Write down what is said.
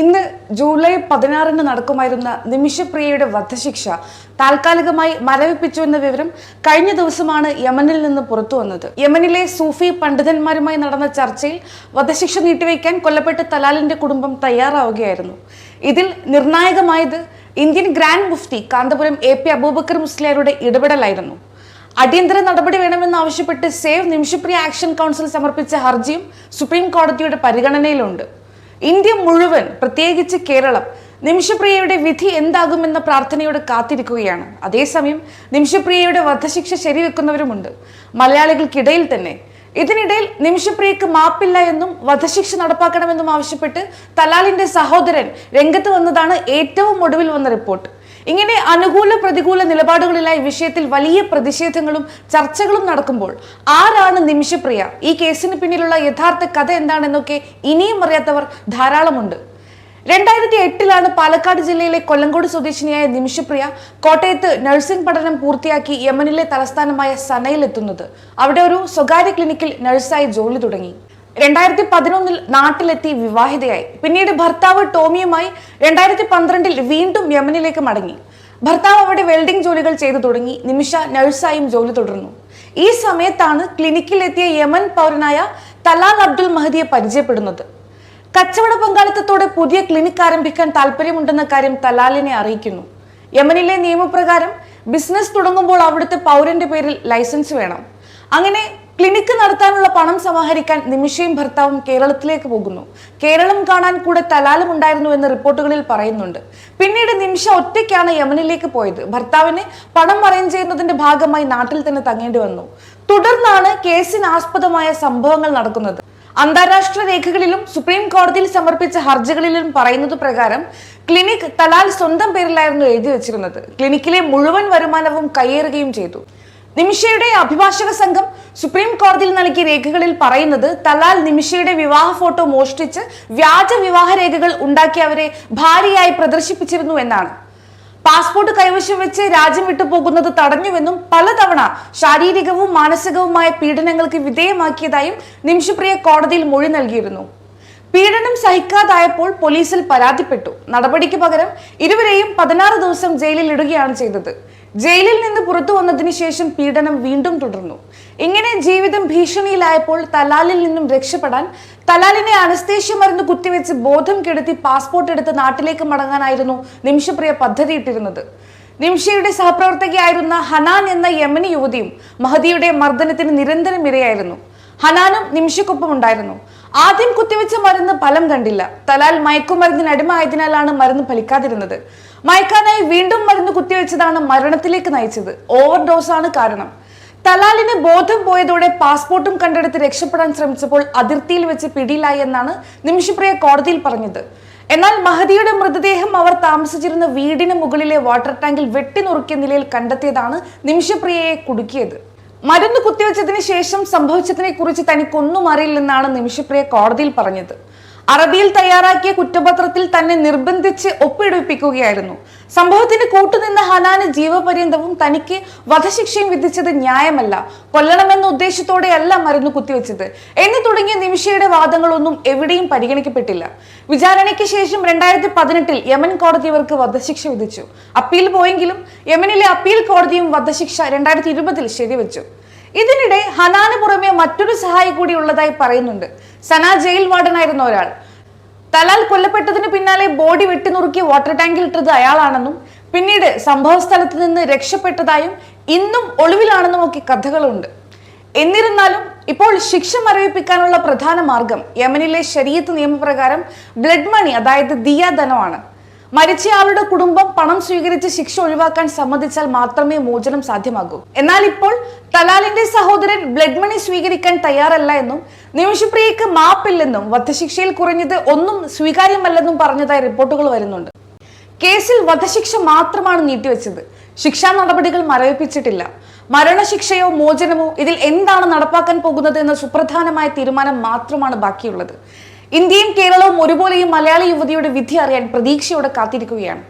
ഇന്ന് ജൂലൈ പതിനാറിന് നടക്കുമായിരുന്ന നിമിഷപ്രിയയുടെ വധശിക്ഷ താൽക്കാലികമായി മരവിപ്പിച്ചു എന്ന വിവരം കഴിഞ്ഞ ദിവസമാണ് യമനിൽ നിന്ന് പുറത്തു വന്നത്. യമനിലെ സൂഫി പണ്ഡിതന്മാരുമായി നടന്ന ചർച്ചയിൽ വധശിക്ഷ നീട്ടിവെക്കാൻ കൊല്ലപ്പെട്ട തലാലിന്റെ കുടുംബം തയ്യാറാവുകയായിരുന്നു. ഇതിൽ നിർണായകമായത് ഇന്ത്യൻ ഗ്രാൻഡ് മുഫ്തി കാന്തപുരം എ പി അബൂബക്കർ മുസ്ലിയാരുടെ ഇടപെടലായിരുന്നു. അടിയന്തര നടപടി വേണമെന്നാവശ്യപ്പെട്ട് സേവ് നിമിഷപ്രിയ ആക്ഷൻ കൗൺസിൽ സമർപ്പിച്ച ഹർജിയും സുപ്രീം കോടതിയുടെ പരിഗണനയിലുണ്ട്. ഇന്ത്യ മുഴുവൻ പ്രത്യേകിച്ച് കേരളം നിമിഷപ്രിയയുടെ വിധി എന്താകുമെന്ന പ്രാർത്ഥനയോടെ കാത്തിരിക്കുകയാണ്. അതേസമയം നിമിഷപ്രിയയുടെ വധശിക്ഷ ശരിവെക്കുന്നവരുമുണ്ട്. മലയാളികൾക്കിടയിൽ തന്നെ. ഇതിനിടയിൽ നിമിഷപ്രിയക്ക് മാപ്പില്ല എന്നും വധശിക്ഷ നടപ്പാക്കണമെന്നും ആവശ്യപ്പെട്ട് തലാലിന്റെ സഹോദരൻ രംഗത്ത് വന്നതാണ് ഏറ്റവും ഒടുവിൽ വന്ന റിപ്പോർട്ട്. ഇങ്ങനെ അനുകൂല പ്രതികൂല നിലപാടുകളിലായി വിഷയത്തിൽ വലിയ പ്രതിഷേധങ്ങളും ചർച്ചകളും നടക്കുമ്പോൾ ആരാണ് നിമിഷപ്രിയ? ഈ കേസിന് പിന്നിലുള്ള യഥാർത്ഥ കഥ എന്താണെന്നൊക്കെ ഇനിയും അറിയാത്തവർ ധാരാളമുണ്ട്. രണ്ടായിരത്തി എട്ടിലാണ് പാലക്കാട് ജില്ലയിലെ കൊല്ലങ്കോട് സ്വദേശിനിയായ നിമിഷപ്രിയ കോട്ടയത്ത് നഴ്സിംഗ് പഠനം പൂർത്തിയാക്കി യമനിലെ തലസ്ഥാനമായ സനയിൽ എത്തുന്നത് അവിടെ ഒരു സ്വകാര്യ ക്ലിനിക്കിൽ നഴ്സായി ജോലി തുടങ്ങി. രണ്ടായിരത്തി പതിനൊന്നിൽ നാട്ടിലെത്തി വിവാഹിതയായി. പിന്നീട് ഭർത്താവ് ടോമിയുമായി രണ്ടായിരത്തി പന്ത്രണ്ടിൽ വീണ്ടും യമനിലേക്ക് മടങ്ങി. ഭർത്താവ് അവിടെ വെൽഡിംഗ് ജോലികൾ ചെയ്തു തുടങ്ങി. നിമിഷ നഴ്സായും ജോലി തുടർന്നു. ഈ സമയത്താണ് ക്ലിനിക്കിലെത്തിയ യമൻ പൗരനായ തലാൽ അബ്ദുൽ മഹദിയെ പരിചയപ്പെടുന്നത്. കച്ചവട പങ്കാളിത്തത്തോടെ പുതിയ ക്ലിനിക്ക് ആരംഭിക്കാൻ താല്പര്യമുണ്ടെന്ന കാര്യം തലാലിനെ അറിയിക്കുന്നു. യമനിലെ നിയമപ്രകാരം ബിസിനസ് തുടങ്ങുമ്പോൾ അവിടുത്തെ പൗരന്റെ പേരിൽ ലൈസൻസ് വേണം. അങ്ങനെ ക്ലിനിക്ക് നടത്താനുള്ള പണം സമാഹരിക്കാൻ നിമിഷയും ഭർത്താവും കേരളത്തിലേക്ക് പോകുന്നു. കേരളം കാണാൻ കൂടെ തലാലും ഉണ്ടായിരുന്നു എന്ന് റിപ്പോർട്ടുകളിൽ പറയുന്നുണ്ട്. പിന്നീട് നിമിഷ ഒറ്റയ്ക്കാണ് യമനിലേക്ക് പോയത്. ഭർത്താവിന് പണം അറേഞ്ച് ചെയ്യുന്നതിന്റെ ഭാഗമായി നാട്ടിൽ തന്നെ തങ്ങേണ്ടി വന്നു. തുടർന്നാണ് കേസിനാസ്പദമായ സംഭവങ്ങൾ നടക്കുന്നത്. അന്താരാഷ്ട്ര രേഖകളിലും സുപ്രീം കോടതിയിൽ സമർപ്പിച്ച ഹർജികളിലും പറയുന്നത് പ്രകാരം ക്ലിനിക് തലാൽ സ്വന്തം പേരിലായിരുന്നു എഴുതി വെച്ചിരുന്നത്. ക്ലിനിക്കിലെ മുഴുവൻ വരുമാനവും കയ്യേറുകയും ചെയ്തു. നിമിഷയുടെ അഭിഭാഷക സംഘം സുപ്രീം കോടതിയിൽ നൽകിയ രേഖകളിൽ പറയുന്നത് തലാൽ നിമിഷയുടെ വിവാഹ ഫോട്ടോ മോഷ്ടിച്ച് വ്യാജ വിവാഹ രേഖകൾ ഉണ്ടാക്കി അവരെ ഭാര്യയായി പ്രദർശിപ്പിച്ചിരുന്നു എന്നാണ്. പാസ്പോർട്ട് കൈവശം വെച്ച് രാജ്യം വിട്ടു പോകുന്നത് തടഞ്ഞുവെന്നും പലതവണ ശാരീരികവും മാനസികവുമായ പീഡനങ്ങൾക്ക് വിധേയമാക്കിയതായും നിമിഷപ്രിയ കോടതിയിൽ മൊഴി നൽകിയിരുന്നു. പീഡനം സഹിക്കാതായപ്പോൾ പോലീസിൽ പരാതിപ്പെട്ടു. നടപടിക്ക് പകരം ഇരുവരെയും പതിനാറ് ദിവസം ജയിലിൽ ഇടുകയാണ് ചെയ്തത്. ജയിലിൽ നിന്ന് പുറത്തു വന്നതിന് ശേഷം പീഡനം വീണ്ടും തുടർന്നു. ഇങ്ങനെ ജീവിതം ഭീഷണിയിലായപ്പോൾ തലാലിൽ നിന്നും രക്ഷപ്പെടാൻ തലാലിനെ അനസ്തേഷ്യ മരുന്ന് കുത്തിവെച്ച് ബോധം കെടുത്തി പാസ്പോർട്ട് എടുത്ത് നാട്ടിലേക്ക് മടങ്ങാനായിരുന്നു നിമിഷപ്രിയ പദ്ധതിയിട്ടിരുന്നത്. നിംഷയുടെ സഹപ്രവർത്തകയായിരുന്ന ഹനാൻ എന്ന യമനി യുവതിയും മഹദിയുടെ മർദ്ദനത്തിന് നിരന്തരം ഇരയായിരുന്നു. ഹനാനും നിമിഷക്കൊപ്പം ഉണ്ടായിരുന്നു ആദ്യം കുത്തിവെച്ച മരുന്ന് ഫലം കണ്ടില്ല. തലാൽ മയക്കുമരുന്നിന് അടിമയായതിനാലാണ് മരുന്ന് ഫലിക്കാതിരുന്നത്. മയക്കാനായി വീണ്ടും മരുന്ന് കുത്തിവെച്ചതാണ് മരണത്തിലേക്ക് നയിച്ചത്. ഓവർ ഡോസാണ് കാരണം. തലാലിന് ബോധം പോയതോടെ പാസ്പോർട്ടും കണ്ടെടുത്ത് രക്ഷപ്പെടാൻ ശ്രമിച്ചപ്പോൾ അതിർത്തിയിൽ വെച്ച് പിടിയിലായി എന്നാണ് നിമിഷപ്രിയ കോടതിയിൽ പറഞ്ഞത്. എന്നാൽ മഹദിയുടെ മൃതദേഹം അവർ താമസിച്ചിരുന്ന വീടിന് മുകളിലെ വാട്ടർ ടാങ്കിൽ വെട്ടിനുറുക്കിയ നിലയിൽ കണ്ടെത്തിയതാണ് നിമിഷപ്രിയയെ കുടുക്കിയത്. മരുന്ന് കുത്തിവെച്ചതിന് ശേഷം സംഭവിച്ചതിനെ കുറിച്ച് തനിക്കൊന്നും അറിയില്ലെന്നാണ് നിമിഷപ്രിയ കോടതിയിൽ പറഞ്ഞത്. അറബിയിൽ തയ്യാറാക്കിയ കുറ്റപത്രത്തിൽ തന്നെ നിർബന്ധിച്ച് ഒപ്പിടുവിപ്പിക്കുകയായിരുന്നു. സംഭവത്തിന് കൂട്ടുനിന്ന ഹനാന് ജീവപര്യന്തവും തനിക്ക് വധശിക്ഷയും വിധിച്ചത് ന്യായമല്ല. കൊല്ലണമെന്ന ഉദ്ദേശത്തോടെയല്ല മരുന്ന് കുത്തിവെച്ചത്. എന്ന് തുടങ്ങിയ നിമിഷയുടെ വാദങ്ങളൊന്നും എവിടെയും പരിഗണിക്കപ്പെട്ടില്ല. വിചാരണയ്ക്ക് ശേഷം രണ്ടായിരത്തി പതിനെട്ടിൽ യമൻ കോടതി ഇവർക്ക് വധശിക്ഷ വിധിച്ചു. അപ്പീൽ പോയെങ്കിലും യമനിലെ അപ്പീൽ കോടതിയും വധശിക്ഷ രണ്ടായിരത്തി ഇരുപതിൽ ശരിവെച്ചു. ഇതിനിടെ ഹനാന് പുറമെ മറ്റൊരു സഹായി കൂടി ഉള്ളതായി പറയുന്നുണ്ട്. സന ജയിൽ വാർഡനായിരുന്ന ഒരാൾ. തലാൽ കൊല്ലപ്പെട്ടതിന് പിന്നാലെ ബോഡി വെട്ടിനുറുക്കി വാട്ടർ ടാങ്കിൽ ഇട്ടത് അയാളാണെന്നും പിന്നീട് സംഭവ സ്ഥലത്ത് നിന്ന് രക്ഷപ്പെട്ടതായും ഇന്നും ഒളിവിലാണെന്നും ഒക്കെ കഥകളുണ്ട്. എന്നിരുന്നാലും ഇപ്പോൾ ശിക്ഷ മരവിപ്പിക്കാനുള്ള പ്രധാന മാർഗം യമനിലെ ശരീരത്ത് നിയമപ്രകാരം ബ്ലഡ് മണി അതായത് ദിയാധനമാണ് മരിച്ചയാളുടെ കുടുംബം പണം സ്വീകരിച്ച് ശിക്ഷ ഒഴിവാക്കാൻ സമ്മതിച്ചാൽ മാത്രമേ മോചനം സാധ്യമാകൂ. എന്നാൽ ഇപ്പോൾ തലാലിന്റെ സഹോദരൻ ബ്ലഡ് മണി സ്വീകരിക്കാൻ തയ്യാറല്ല എന്നും നിമിഷപ്രിയക്ക് മാപ്പില്ലെന്നും വധശിക്ഷയിൽ കുറഞ്ഞത് ഒന്നും സ്വീകാര്യമല്ലെന്നും പറഞ്ഞതായി റിപ്പോർട്ടുകൾ വരുന്നുണ്ട്. കേസിൽ വധശിക്ഷ മാത്രമാണ് നീട്ടിവെച്ചത്. ശിക്ഷാ നടപടികൾ മരവിപ്പിച്ചിട്ടില്ല. മരണശിക്ഷയോ മോചനമോ ഇതിൽ എന്താണ് നടപ്പാക്കാൻ പോകുന്നത് എന്ന സുപ്രധാനമായ തീരുമാനം മാത്രമാണ് ബാക്കിയുള്ളത്. ഇന്ത്യയും കേരളവും ഒരുപോലെ ഈ മലയാളി യുവതിയുടെ വിധി അറിയാൻ പ്രതീക്ഷയോടെ കാത്തിരിക്കുകയാണ്.